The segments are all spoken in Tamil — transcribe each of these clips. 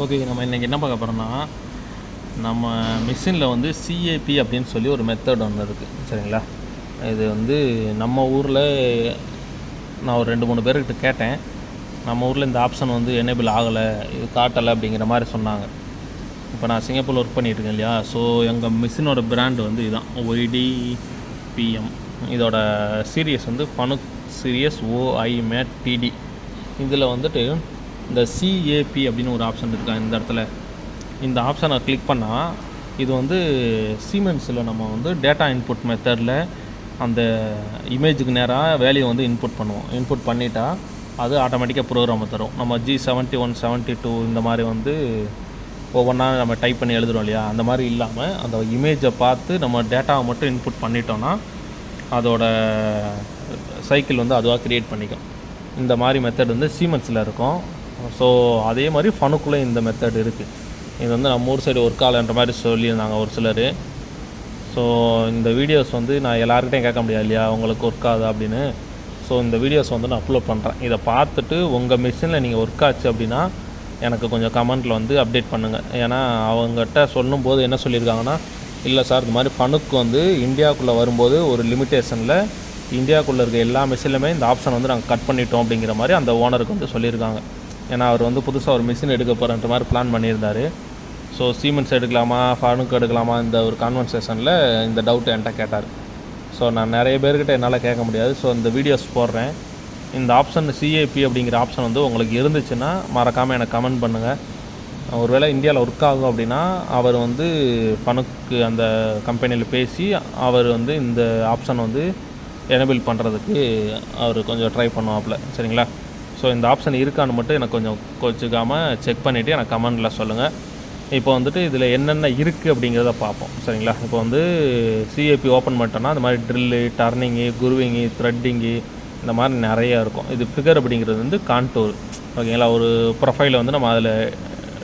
ஓகே நம்ம இன்றைக்கி என்ன பார்க்க போகிறோம்னா நம்ம மிஷினில் வந்து சிஏபி அப்படின்னு சொல்லி ஒரு மெத்தட் ஒன்று இருக்குது சரிங்களா? இது வந்து நம்ம ஊரில் நான் ஒரு ரெண்டு மூணு பேர்கிட்ட கேட்டேன். நம்ம ஊரில் இந்த ஆப்ஷன் வந்து எனேபிள் ஆகலை இது காட்டலை அப்படிங்கிற மாதிரி சொன்னாங்க. இப்போ நான் சிங்கப்பூரில் ஒர்க் பண்ணிகிட்ருக்கேன் இல்லையா? ஸோ எங்கள் மிஷினோட பிராண்டு வந்து இதுதான் ஒய்டி பிஎம் இதோட சீரியஸ் வந்து Fanuc series OI mate TD இதில் வந்துட்டு இந்த சிஏபி அப்படின்னு ஒரு ஆப்ஷன் இருக்கா இந்த இடத்துல? இந்த ஆப்ஷனை கிளிக் பண்ணால் இது வந்து சீமென்ஸில் நம்ம வந்து டேட்டா இன்புட் மெத்தடில் அந்த இமேஜுக்கு நேராக வேல்யூ வந்து இன்புட் பண்ணுவோம். இன்புட் பண்ணிட்டா அது ஆட்டோமேட்டிக்காக ப்ரோக்ராமை தரும். நம்ம G seventy one seventy two இந்த மாதிரி வந்து ஒவ்வொன்றா நம்ம டைப் பண்ணி எழுதுறோம் இல்லையா? அந்த மாதிரி இல்லாமல் அந்த இமேஜை பார்த்து நம்ம டேட்டாவை மட்டும் இன்புட் பண்ணிட்டோன்னா அதோட சைக்கிள் வந்து அதுவாக க்ரியேட் பண்ணிக்கும். இந்த மாதிரி மெத்தட் வந்து சீமென்ஸில் இருக்கும். ஸோ அதே மாதிரி ஃபனுக்குள்ளே இந்த மெத்தட் இருக்குது இது வந்து நம்ம ஊர் சைடு ஒர்க் ஆகலைன்ற மாதிரி சொல்லியிருந்தாங்க ஒரு சிலர். ஸோ இந்த வீடியோஸ் வந்து நான் எல்லாருக்கிட்டையும் கேட்க முடியாது இல்லையா? உங்களுக்கு ஒர்க் ஆகுது அப்படின்னு. ஸோ இந்த வீடியோஸ் வந்து நான் அப்லோட் பண்ணுறேன் இதை பார்த்துட்டு உங்கள் மிஷினில் நீங்கள் ஒர்க் ஆச்சு அப்படின்னா எனக்கு கொஞ்சம் கமெண்ட்டில் வந்து அப்டேட் பண்ணுங்கள் ஏன்னா அவங்ககிட்ட சொல்லும்போது என்ன சொல்லியிருக்காங்கன்னா இல்லை சார் இந்த மாதிரி ஃபனுக்கு வந்து இந்தியாவுக்குள்ளே வரும்போது ஒரு லிமிட்டேஷனில் இந்தியாவுக்குள்ளே இருக்க எல்லா மிஷின்லையுமே இந்த ஆப்ஷன் வந்து நாங்கள் கட் பண்ணிட்டோம் அப்படிங்கிற மாதிரி அந்த ஓனருக்கு வந்து சொல்லியிருக்காங்க. ஏன்னா அவர் வந்து புதுசாக ஒரு மிஷின் எடுக்க போகிறன்ற மாதிரி பிளான் பண்ணியிருந்தார். ஸோ சீமெண்ட்ஸ் எடுக்கலாமா ஃபானுக்கு எடுக்கலாமா இந்த ஒரு கான்வர்சேஷனில் இந்த டவுட் என்கிட்ட கேட்டார். ஸோ நான் நிறைய பேர்கிட்ட என்னால் கேட்க முடியாது. ஸோ இந்த வீடியோஸ் போடுறேன். இந்த ஆப்ஷன் சிஏபி அப்படிங்கிற ஆப்ஷன் வந்து உங்களுக்கு இருந்துச்சுன்னா மறக்காமல் எனக்கு கமெண்ட் பண்ணுங்கள் ஒருவேளை இந்தியாவில் ஒர்க் ஆகும் அப்படின்னா அவர் வந்து பணக்கு அந்த கம்பெனியில் பேசி அவர் வந்து இந்த ஆப்ஷன் வந்து எனபிள் பண்ணுறதுக்கு அவர் கொஞ்சம் ட்ரை பண்ணுவாப்புல சரிங்களா? ஸோ இந்த ஆப்ஷன் இருக்கான்னு மட்டும் எனக்கு கொஞ்சம் கோச்சிக்காமல் செக் பண்ணிவிட்டு எனக்கு கமெண்டில் சொல்லுங்கள் இப்போ வந்துட்டு இதில் என்னென்ன இருக்குது அப்படிங்கிறத பார்ப்போம். சரிங்களா? இப்போ வந்து சிஏபி ஓப்பன் பண்ணிட்டோன்னா அந்த மாதிரி ட்ரில்லு டர்னிங்கு குருவிங்கு த்ரெட்டிங்கு இந்த மாதிரி நிறையா இருக்கும். இது ஃபிகர் அப்படிங்கிறது வந்து கான்டூர் ஓகேங்களா? ஒரு ப்ரொஃபைலை வந்து நம்ம அதில்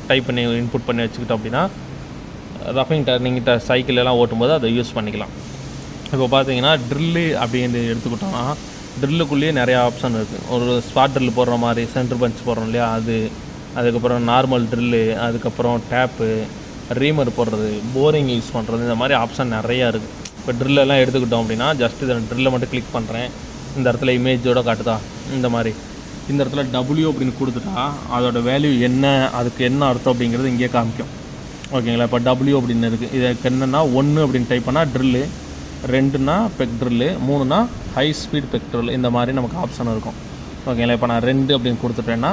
டைப் பண்ணி இன்புட் பண்ணி வச்சுக்கிட்டோம் அப்படின்னா ரஃபிங் டர்னிங் ட சைக்கிள் எல்லாம் ஓட்டும்போது அதை யூஸ் பண்ணிக்கலாம். இப்போ பார்த்தீங்கன்னா ட்ரில்லு அப்படின்னு எடுத்துக்கிட்டோம்னா ட்ரில்லுக்குள்ளேயே நிறையா ஆப்ஷன் இருக்குது ஒரு ஸ்பாட் ட்ரில் போடுற மாதிரி சென்டர் பஞ்ச் போடுறோம் இல்லையா அது அதுக்கப்புறம் நார்மல் ட்ரில்லு அதுக்கப்புறம் டேப்பு ரீமர் போடுறது போரிங் யூஸ் பண்ணுறது இந்த மாதிரி ஆப்ஷன் நிறையா இருக்குது இப்போ ட்ரில்லெல்லாம் எடுத்துக்கிட்டோம் அப்படின்னா ஜஸ்ட் இதை ட்ரில்லை மட்டும் கிளிக் பண்ணுறேன் இந்த இடத்துல இமேஜோட காட்டுதா? இந்த மாதிரி. இந்த இடத்துல டபுள்யூ அப்படின்னு கொடுத்துட்டா அதோட வேல்யூ என்ன அதுக்கு என்ன அர்த்தம் அப்படிங்கிறது இங்கே காமிக்கும். ஓகேங்களா? இப்போ டபுள்யூ அப்படின்னு இருக்குது இதுக்கு என்னென்னா ஒன்று அப்படின்னு டைப் பண்ணால் ட்ரில்லு ரெண்டுனா பெக் ட்ரில்லு மூணுனா ஹை ஸ்பீட் பெக் ட்ரில் இந்த மாதிரி நமக்கு ஆப்ஷன் இருக்கும். ஓகேங்களா இப்போ நான் ரெண்டு அப்படின்னு கொடுத்துட்டேன்னா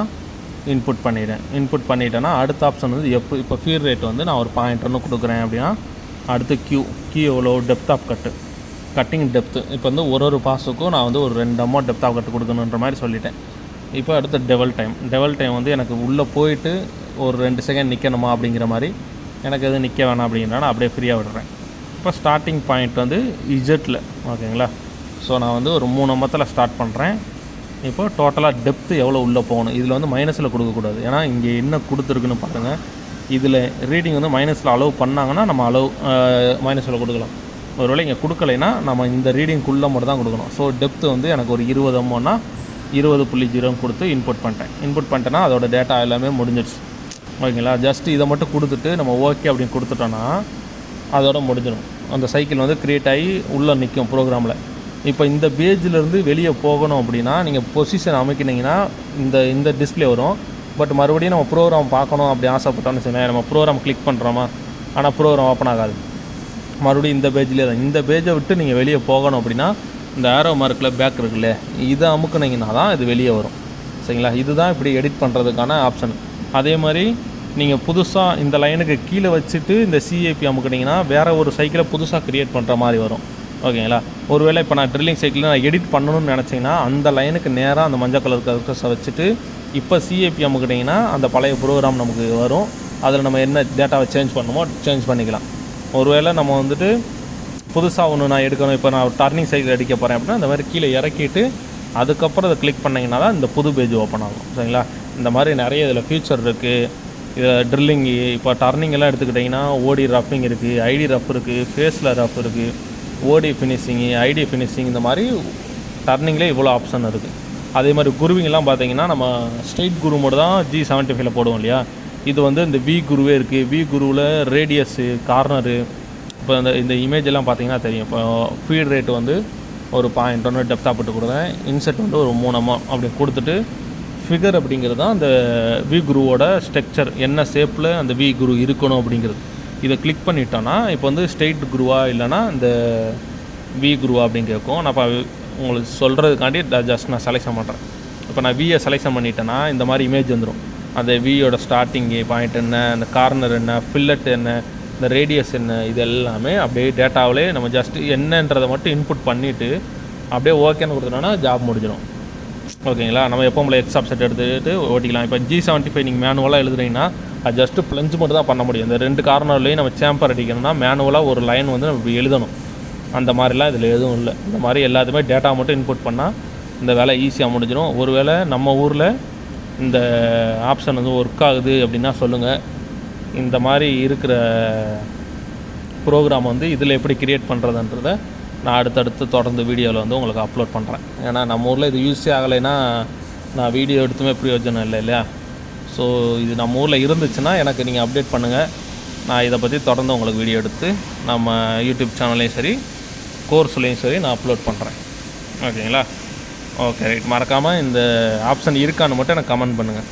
இன்புட் பண்ணிடுறேன். இன்புட் பண்ணிட்டேன்னா அடுத்த ஆப்ஷன் வந்து எப்போ இப்போ ஃபீர் ரேட் வந்து நான் ஒரு பாயிண்ட் ஒன்று கொடுக்குறேன் அப்படின்னா அடுத்து கியூ கியூ எவ்வளோ depth of cut cutting depth இப்போ வந்து ஒரு ஒரு பாஸுக்கும் நான் வந்து ஒரு ரெண்டு அமௌண்ட் டெப்த் ஆஃப் கட்டு கொடுக்கணுன்ற மாதிரி சொல்லிட்டேன். இப்போ அடுத்த டெவல் டைம் டெவல் டைம் வந்து எனக்கு உள்ளே போயிட்டு ஒரு ரெண்டு செகண்ட் நிற்கணுமா அப்படிங்கிற மாதிரி எனக்கு எதுவும் நிற்க வேணாம் அப்படிங்கிறனால அப்படியே ஃப்ரீயாக விடுறேன். இப்போ ஸ்டார்டிங் பாயிண்ட் வந்து இஜெட்டில் ஓகேங்களா? ஸோ நான் வந்து ஒரு மூணு அம்மத்தில் ஸ்டார்ட் பண்ணுறேன் இப்போ டோட்டலாக டெப்த்து எவ்வளோ உள்ளே போகணும்? இதில் வந்து மைனஸில் கொடுக்கக்கூடாது ஏன்னா இங்கே என்ன கொடுத்துருக்குன்னு பாருங்கள் இதில் ரீடிங் வந்து மைனஸில் அலோவ் பண்ணாங்கன்னா நம்ம அலோவ் மைனஸில் கொடுக்கலாம். ஒருவேளை இங்கே கொடுக்கலைன்னா நம்ம இந்த ரீடிங்குள்ளே மட்டும் தான் கொடுக்கணும். ஸோ டெப்த்து வந்து எனக்கு ஒரு இருபது அம்மோன்னா இருபது புள்ளி ஜீரோன்னு கொடுத்து இன்புட் பண்ணிட்டேன். இன்புட் பண்ணிட்டேன்னா அதோட டேட்டா எல்லாமே முடிஞ்சிடுச்சு. ஓகேங்களா? ஜஸ்ட் இதை மட்டும் கொடுத்துட்டு நம்ம ஓகே அப்படின்னு கொடுத்துட்டோன்னா அதோட முடிஞ்சிடும். அந்த சைக்கிள் வந்து க்ரியேட் ஆகி உள்ளே நிற்கும் ப்ரோக்ராமில் இப்போ இந்த பேஜிலேருந்து வெளியே போகணும் அப்படின்னா நீங்கள் பொசிஷன் அமைக்கினீங்கன்னா இந்த இந்த டிஸ்பிளே வரும். பட் மறுபடியும் நம்ம ப்ரோக்ராம் பார்க்கணும் அப்படி ஆசைப்பட்டோம்னு வச்சுக்கோங்களேன் நம்ம ப்ரோக்ராம் கிளிக் பண்ணுறோமா ஆனால் ப்ரோக்ராம் ஓப்பன் ஆகாது. மறுபடியும் இந்த பேஜ்லேயே தான். இந்த பேஜை விட்டு நீங்கள் வெளியே போகணும் அப்படின்னா இந்த ஆரோ மார்க்கில் பேக் இருக்குல்ல இதை அமுக்குனீங்கன்னா தான் இது வெளியே வரும். சரிங்களா? இதுதான் இப்படி எடிட் பண்ணுறதுக்கான ஆப்ஷன் அதே மாதிரி நீங்கள் புதுசாக இந்த லைனுக்கு கீழே வச்சுட்டு இந்த சிஏபி அமுக்குனீங்கன்னா வேறு ஒரு சைக்கிளை புதுசாக க்ரியேட் பண்ணுற மாதிரி வரும். ஓகேங்களா? ஒருவேளை இப்போ நான் ட்ரில்லிங் சைக்கிளில் நான் எடிட் பண்ணணும்னு நினச்சிங்கன்னா அந்த லைனுக்கு நேராக அந்த மஞ்சள் கலர் கர்க்கஸை வச்சுட்டு இப்போ சிஏபி அமுக்கிட்டிங்கன்னா அந்த பழைய ப்ரோக்ராம் நமக்கு வரும். அதில் நம்ம என்ன டேட்டாவை சேஞ்ச் பண்ணணுமோ சேஞ்ச் பண்ணிக்கலாம். ஒருவேளை நம்ம வந்துட்டு புதுசாக ஒன்று நான் எடுக்கணும். இப்போ நான் டர்னிங் சைக்கிள் அடிக்க போகிறேன் அப்படின்னா இந்த மாதிரி கீழே இறக்கிட்டு அதுக்கப்புறம் அதை கிளிக் பண்ணிங்கன்னா தான் இந்த புது பேஜ் ஓப்பன் ஆகும். சரிங்களா? இந்த மாதிரி நிறைய இதில் ஃபியூச்சர் இருக்குது இதில் ட்ரில்லிங்கு இப்போ டர்னிங் எல்லாம் எடுத்துக்கிட்டிங்கன்னா ஓடி ரஃப்பிங் இருக்குது ஐடி ரஃப் இருக்குது ஃபேஸில் ரஃப் இருக்குது ஓடி ஃபினிஷிங்கு ஐடி ஃபினிஷிங் இந்த மாதிரி டர்னிங்லேயே இவ்வளோ ஆப்ஷன் இருக்குது அதே மாதிரி குருவிங்கெல்லாம் பார்த்தீங்கன்னா நம்ம ஸ்ட்ரெயிட் குரு மோடு தான் ஜி செவன்ட்டி ஃபைவ்ல போடுவோம் இல்லையா? இது வந்து இந்த வி குருவே இருக்குது வி குருவில் ரேடியஸு கார்னரு இப்போ இந்த இந்த இமேஜ் எல்லாம் பார்த்தீங்கன்னா தெரியும். இப்போ ஃபீட் ரேட் வந்து ஒரு பாயிண்ட் ஒன்று டெப்த்தாக போட்டு கொடுக்குறேன் இன்செட் வந்து ஒரு மூணு அம்மா அப்படி கொடுத்துட்டு ஃபிகர் அப்படிங்கிறது தான் அந்த வி குருவோட ஸ்ட்ரக்சர் என்ன ஷேப்பில் அந்த வி குரு இருக்கணும் அப்படிங்கிறது. இதை கிளிக் பண்ணிட்டோன்னா இப்போ வந்து ஸ்ட்ரெயிட் குருவா இல்லைன்னா இந்த வி குருவா அப்படின்னு கேட்கும். நான் இப்போ உங்களுக்கு சொல்கிறதுக்காண்டி ஜஸ்ட் நான் செலெக்ஷன் பண்ணுறேன் இப்போ நான் வியை செலெக்ஷன் பண்ணிட்டேன்னா இந்த மாதிரி இமேஜ் வந்துடும் அந்த வியோட ஸ்டார்டிங் பாயிண்ட் என்ன அந்த கார்னர் என்ன ஃபில்லட் என்ன இந்த ரேடியஸ் என்ன இது எல்லாமே அப்படியே டேட்டாவிலே நம்ம ஜஸ்ட் என்னன்றதை மட்டும் இன்புட் பண்ணிவிட்டு அப்படியே ஓகேன்னு கொடுத்துட்டோன்னா ஜாப் முடிஞ்சிடும். ஓகேங்களா? நம்ம எப்போ எக்ஸாப் செட் எடுத்துகிட்டு ஓட்டிக்கலாம். இப்போ ஜி செவன்ட்டி ஃபைவ் நீங்கள் மேனுவலாக எழுதுறீங்கன்னா அது ஜஸ்ட்டு பிளஞ்சு மட்டும் தான் பண்ண முடியும். இந்த ரெண்டு கார்னர்லேயும் நம்ம சேம்பர் அடிக்கணும்னா மேனுவலாக ஒரு லைன் வந்து நம்ம எழுதணும். அந்த மாதிரிலாம் இதில் எதுவும் இல்லை. இந்த மாதிரி எல்லாத்துமே டேட்டா மட்டும் இன்புட் பண்ணால் இந்த வேலை ஈஸியாக முடிஞ்சிடும். ஒருவேளை நம்ம ஊரில் இந்த ஆப்ஷன் வந்து ஒர்க் ஆகுது அப்படின்னா சொல்லுங்கள் இந்த மாதிரி இருக்கிற ப்ரோக்ராம் வந்து இதில் எப்படி க்ரியேட் பண்ணுறதுன்றத நான் அடுத்தடுத்து தொடர்ந்து வீடியோவில் வந்து உங்களுக்கு அப்லோட் பண்ணுறேன் ஏன்னா நம்ம ஊரில் இது யூஸே ஆகலைன்னா நான் வீடியோ எடுத்துமே பிரயோஜனம் இல்லை இல்லையா? ஸோ இது நம்ம ஊரில் இருந்துச்சுன்னா எனக்கு நீங்கள் அப்டேட் பண்ணுங்கள் நான் இதை பற்றி தொடர்ந்து உங்களுக்கு வீடியோ எடுத்து நம்ம யூடியூப் சேனல்லையும் சரி கோர்ஸ்லேயும் சரி நான் அப்லோட் பண்ணுறேன் ஓகேங்களா? ஓகே ரைட் மறக்காமல் இந்த ஆப்ஷன் இருக்கான்னு மட்டும் எனக்கு கமெண்ட் பண்ணுங்கள்